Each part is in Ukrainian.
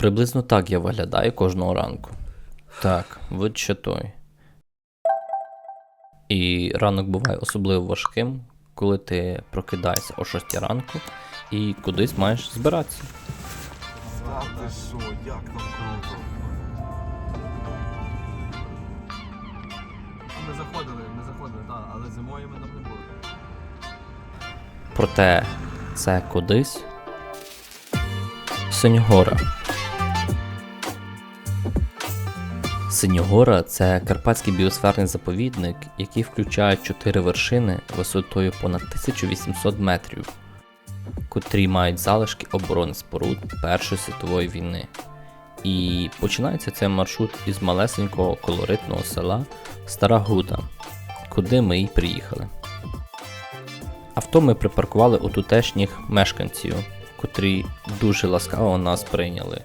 Приблизно так я виглядаю кожного ранку. Так, вид ще той. І ранок буває особливо важким, коли ти прокидаєшся о 6 ранку і кудись маєш збиратися. Ти що, як там круто. Ми заходили, ми заходили, так, але зимою ми там не були. Проте це кудись. Синьогора. Синьогора це карпатський біосферний заповідник, який включає чотири вершини висотою понад 1800 метрів, котрі мають залишки оборони споруд Першої світової війни. І починається цей маршрут із малесенького колоритного села Стара Гута, куди ми й приїхали. Авто ми припаркували у тутешніх мешканців, котрі дуже ласкаво нас прийняли.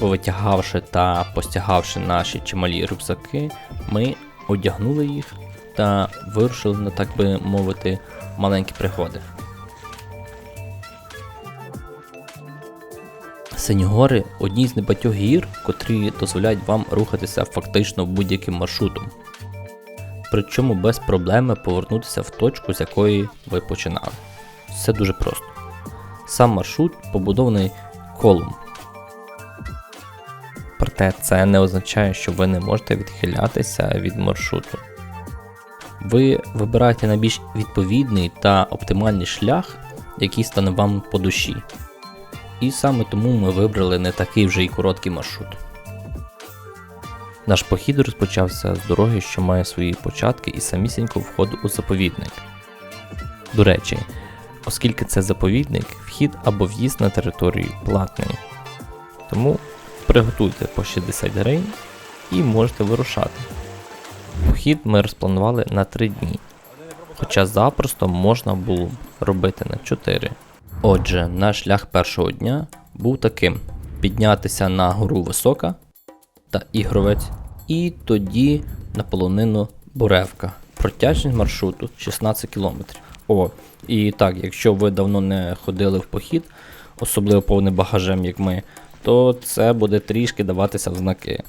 Повитягавши та постягавши наші чималі рюкзаки, ми одягнули їх та вирушили на так би мовити маленькі пригоди. Синьгори одні з небагатьох гір, котрі дозволяють вам рухатися фактично будь-яким маршрутом причому без проблеми повернутися в точку, з якої ви починали. Все дуже просто. Сам маршрут побудований колом. Проте це не означає, що ви не можете відхилятися від маршруту. Ви вибираєте найбільш відповідний та оптимальний шлях, який стане вам по душі. І саме тому ми вибрали не такий вже й короткий маршрут. Наш похід розпочався з дороги, що має свої початки і самісінько входу у заповідник. До речі, оскільки це заповідник, вхід або в'їзд на територію платний. Тому приготуйте по 60 гривень і можете вирушати. Похід ми розпланували на 3 дні, хоча запросто можна було б робити на 4. Отже, наш шлях першого дня був таким: піднятися на гору висока та ігровець, і тоді на полонину Буревка. Протяжність маршруту 16 км. О, і так, якщо ви давно не ходили в похід, особливо повним багажем, як ми, то це буде трішки даватися в знаки.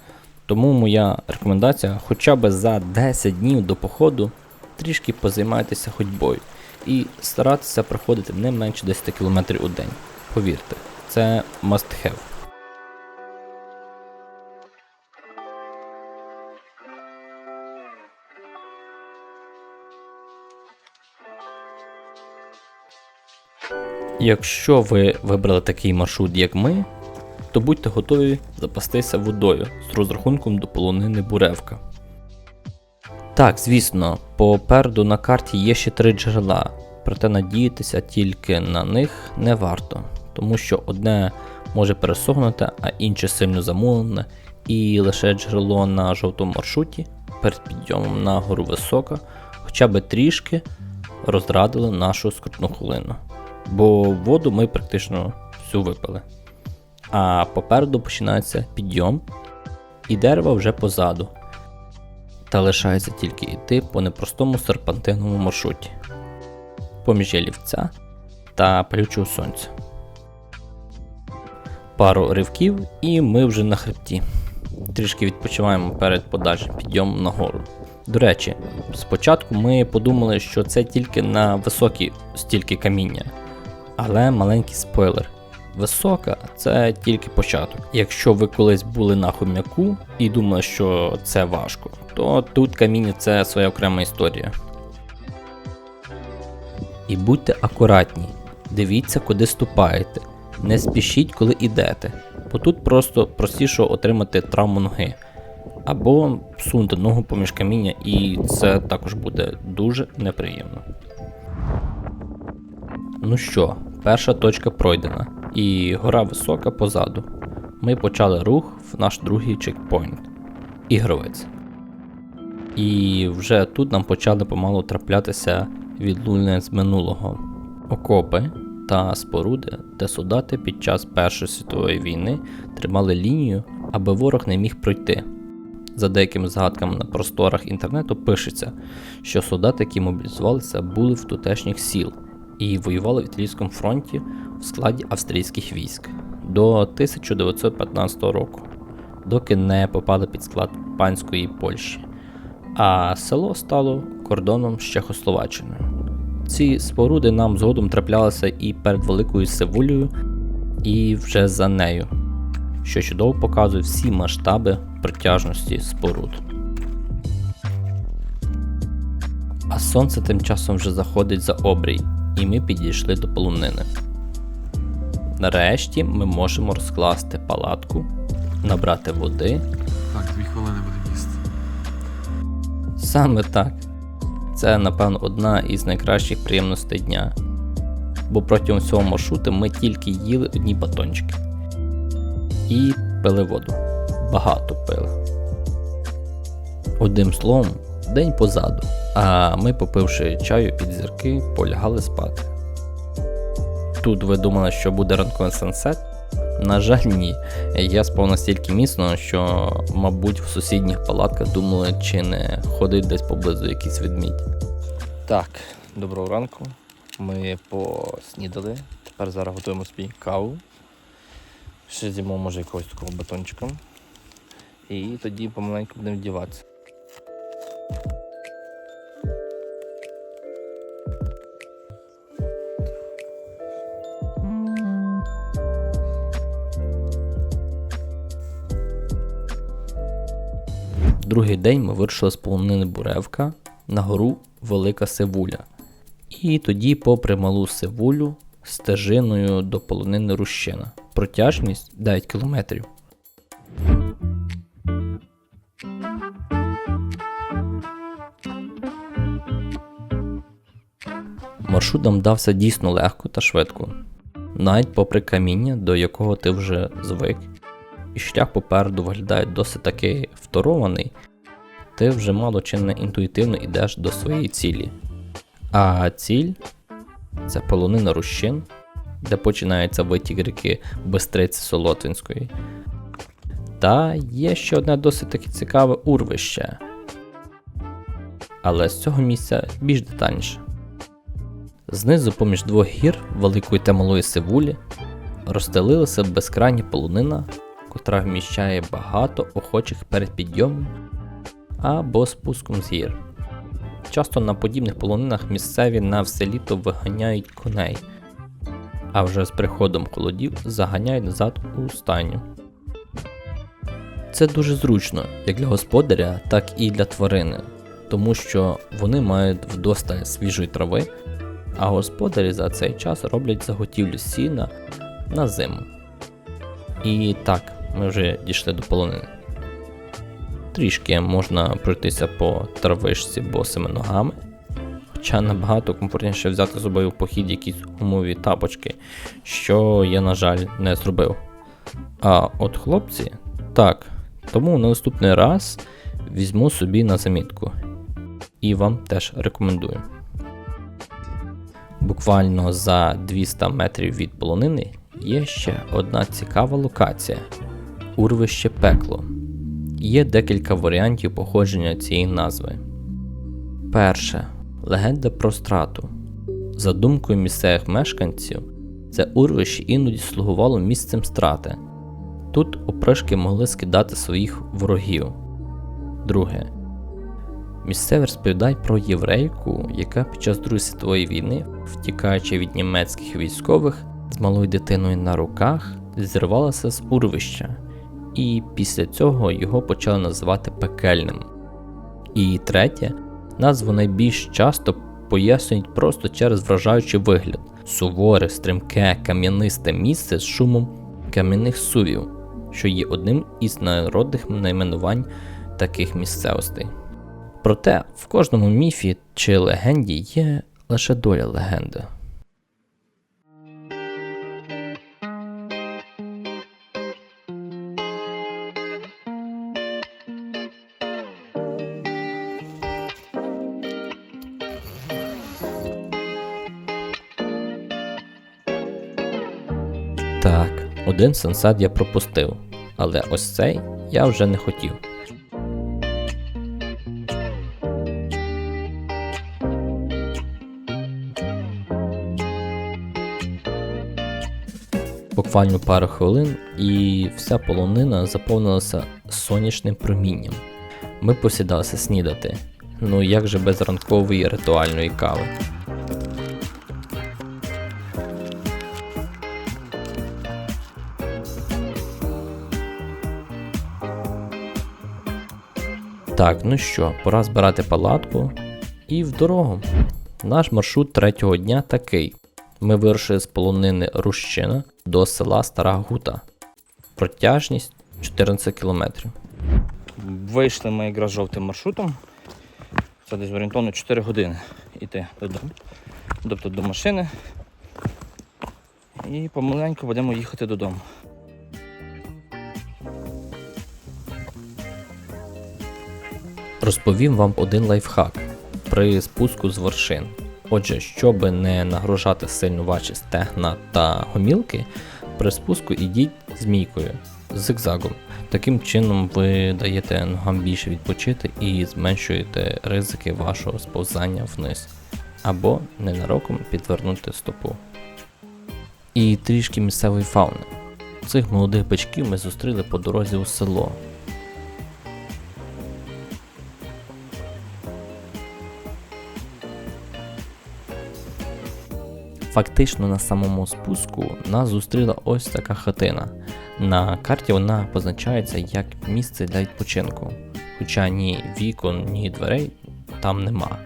Тому моя рекомендація хоча б за 10 днів до походу трішки позаймайтеся ходьбою і старатися проходити не менше 10 км у день. Повірте, це must have. Якщо ви вибрали такий маршрут, як ми, то будьте готові запастися водою з розрахунком до полонини Буревка. Так, звісно, попереду на карті є ще три джерела, проте надіятися тільки на них не варто, тому що одне може пересохнути, а інше сильно замулене, і лише джерело на жовтому маршруті перед підйомом на гору висока хоча б трішки розрадили нашу скрутну хвилину. Бо воду ми практично всю випили. А попереду починається підйом, і дерева вже позаду. Та лишається тільки йти по непростому серпантинному маршруті, поміж ялівця та палючого сонця. Пару ривків, і ми вже на хребті. Трішки відпочиваємо перед подальшим підйомом на гору. До речі, спочатку ми подумали, що це тільки на високі стільки каміння. Але маленький спойлер. Висока це тільки початок. Якщо ви колись були на хом'яку і думали, що це важко, то тут каміння це своя окрема історія. І будьте акуратні, дивіться, куди ступаєте. Не спішіть, коли йдете, бо тут просто простіше отримати травму ноги. Або сунути ногу поміж каміння, і це також буде дуже неприємно. Ну що, перша точка пройдена, і гора висока позаду. Ми почали рух в наш другий чекпоінт ігровець. І вже тут нам почали помалу траплятися відлуння з минулого окопи та споруди, де солдати під час Першої світової війни тримали лінію, аби ворог не міг пройти. За деякими згадками на просторах інтернету пишеться, що солдати, які мобілізувалися, були в тутешніх сіл і воювали в італійському фронті в складі австрійських військ. до 1915 року, доки не попали під склад панської Польщі, а село стало кордоном з Чехословаччиною. Ці споруди нам згодом траплялися і перед Великою Севулею, і вже за нею, що чудово показує всі масштаби протяжності споруд. А сонце тим часом вже заходить за обрій, і ми підійшли до полонини. Нарешті ми можемо розкласти палатку, набрати води. Так, дві хвилини буде їсти. Саме так. Це, напевно, одна із найкращих приємностей дня. Бо протягом цього маршруту ми тільки їли одні батончики. І пили воду. Багато пили. Одним словом, день позаду. А ми, попивши чаю під зірки, полягали спати. Тут ви думали, що буде ранковий сансет? На жаль, ні. Я спав настільки міцно, що, мабуть, в сусідніх палатках думали, чи не ходить десь поблизу якийсь ведмідь. Так, доброго ранку. Ми поснідали. Тепер зараз готуємо собі каву. Ще з'їмо, може, якогось такого батончика. І тоді помаленьку будемо вдіватися. Другий день ми вирушили з полонини Буревка на гору Велика Севуля. І тоді, попри малу Севулю, стежиною до полонини Рущина. Протяжність 9 кілометрів. Маршрут дався дійсно легко та швидко, навіть попри каміння, до якого ти вже звик, і шлях попереду виглядає досить таки вторований, ти вже мало чи не інтуїтивно йдеш до своєї цілі. А ціль це полонина Рущин, де починається витік ріки Бистриці Солотвинської. Та є ще одне досить таки цікаве урвище. Але з цього місця більш детальніше. Знизу, поміж двох гір великої та малої сивулі, розстелилася безкрайня полонина, котра вміщає багато охочих перед підйомом або спуском з гір. Часто на подібних полонинах місцеві на все літо виганяють коней, а вже з приходом холодів заганяють назад у стайню. Це дуже зручно як для господаря, так і для тварини, тому що вони мають вдосталь свіжої трави, а господарі за цей час роблять заготівлю сіна на зиму. І так, ми вже дійшли до полонини. Трішки можна пройтися по травишці босими ногами, хоча набагато комфортніше взяти з собою в похід якісь гумові тапочки, що я, на жаль, не зробив. А от хлопці, так, тому на наступний раз візьму собі на замітку. І вам теж рекомендую. Буквально за 200 метрів від полонини є ще одна цікава локація урвище пекло. Є декілька варіантів походження цієї назви. Перше легенда про страту. За думкою місцевих мешканців, це урвище іноді слугувало місцем страти. Тут опришки могли скидати своїх ворогів. Друге. Місцеві розповідають про єврейку, яка під час Другої світової війни, втікаючи від німецьких військових з малою дитиною на руках, зірвалася з урвища, і після цього його почали називати пекельним. І третє, назву найбільш часто пояснюють просто через вражаючий вигляд суворе, стрімке, кам'янисте місце з шумом кам'яних сувів, що є одним із народних найменувань таких місцевостей. Проте в кожному міфі чи легенді є лише доля легенди. Один сенсат я пропустив, але ось цей я вже не хотів. Буквально пару хвилин, і вся полонина заповнилася сонячним промінням. Ми посідалися снідати. Ну як же без ранкової ритуальної кави? Так, ну що, пора збирати палатку і в дорогу. Наш маршрут третього дня такий. Ми вирушили з полонини Рущина до села Стара Гута. Протяжність 14 км. Вийшли ми якраз жовтим маршрутом. Це десь орієнтовно 4 години йти додому. Тобто до машини. І помаленьку будемо їхати додому. Розповім вам один лайфхак при спуску з вершин. Отже, щоб не нагружати сильно ваші стегна та гомілки, при спуску ідіть змійкою, зигзагом. Таким чином ви даєте ногам більше відпочити і зменшуєте ризики вашого сповзання вниз, або ненароком підвернути стопу. І трішки місцевої фауни. Цих молодих бичків ми зустріли по дорозі у село. Фактично на самому спуску нас зустріла ось така хатина. На карті вона позначається як місце для відпочинку, хоча ні вікон, ні дверей там нема.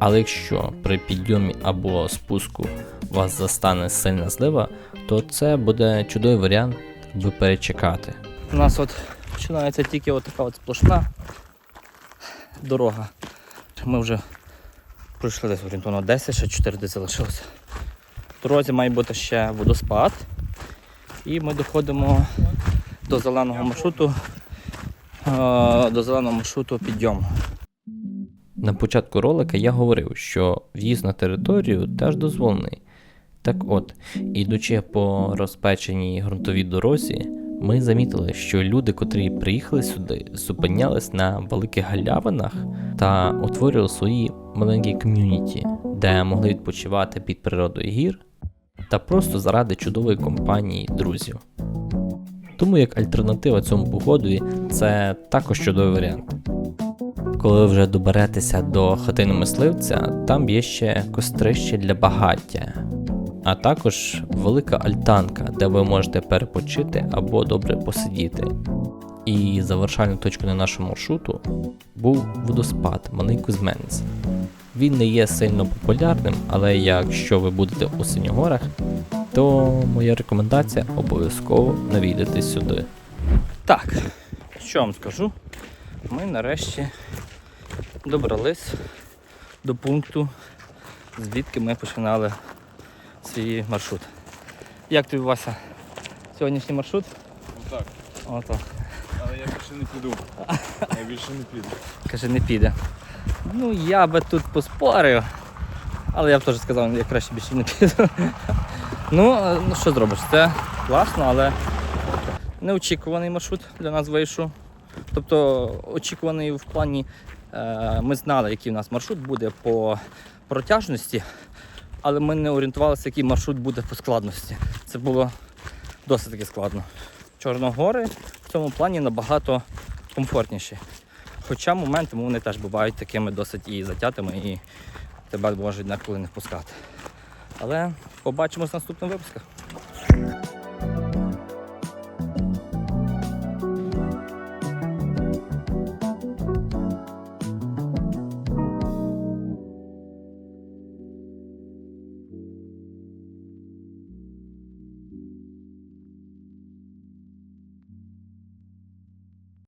Але якщо при підйомі або спуску вас застане сильна злива, то це буде чудовий варіант, аби перечекати. У нас от починається тільки така от сплошна дорога. Ми вже пройшли десь орієнтовно 10, ще 4 десь залишилося. Дорозі має бути ще водоспад. І ми доходимо до зеленого маршруту. е, До зеленого маршруту підйому. На початку ролика я говорив, що в'їзд на територію теж дозволений. Так от, ідучи по розпеченій ґрунтовій дорозі, ми замітили, що люди, котрі приїхали сюди, зупинялись на великих галявинах та утворювали свої маленькі ком'юніті, де могли відпочивати під природою гір та просто заради чудової компанії друзів. Тому як альтернатива цьому походові це також чудовий варіант. Коли вже доберетеся до хатини мисливця, там є ще кострище для багаття, а також велика альтанка, де ви можете перепочити або добре посидіти. І завершальною точкою на нашому маршруту був водоспад Малий Кузьменець. Він не є сильно популярним, але якщо ви будете у Синьогорах, то моя рекомендація обов'язково навідати сюди. Так, що вам скажу? Ми нарешті добрались до пункту, звідки ми починали свій маршрут. Як тобі Вася? Сьогоднішній маршрут? Так, Ото. але я більше не піду. Я більше не піду. Каже, не піде. Ну я би тут поспорив. Але я б теж сказав, я краще більше не піду. ну, е, ну що зробиш? Це класно, але неочікуваний маршрут для нас вийшов. Тобто очікуваний в плані, е, ми знали, який у нас маршрут буде по протяжності, але ми не орієнтувалися, який маршрут буде по складності. Це було досить таки складно. Чорногори в цьому плані набагато комфортніші. Хоча моментами вони теж бувають такими досить і затятими, і тебе можуть ніколи не впускати. Але побачимось в наступних випусках.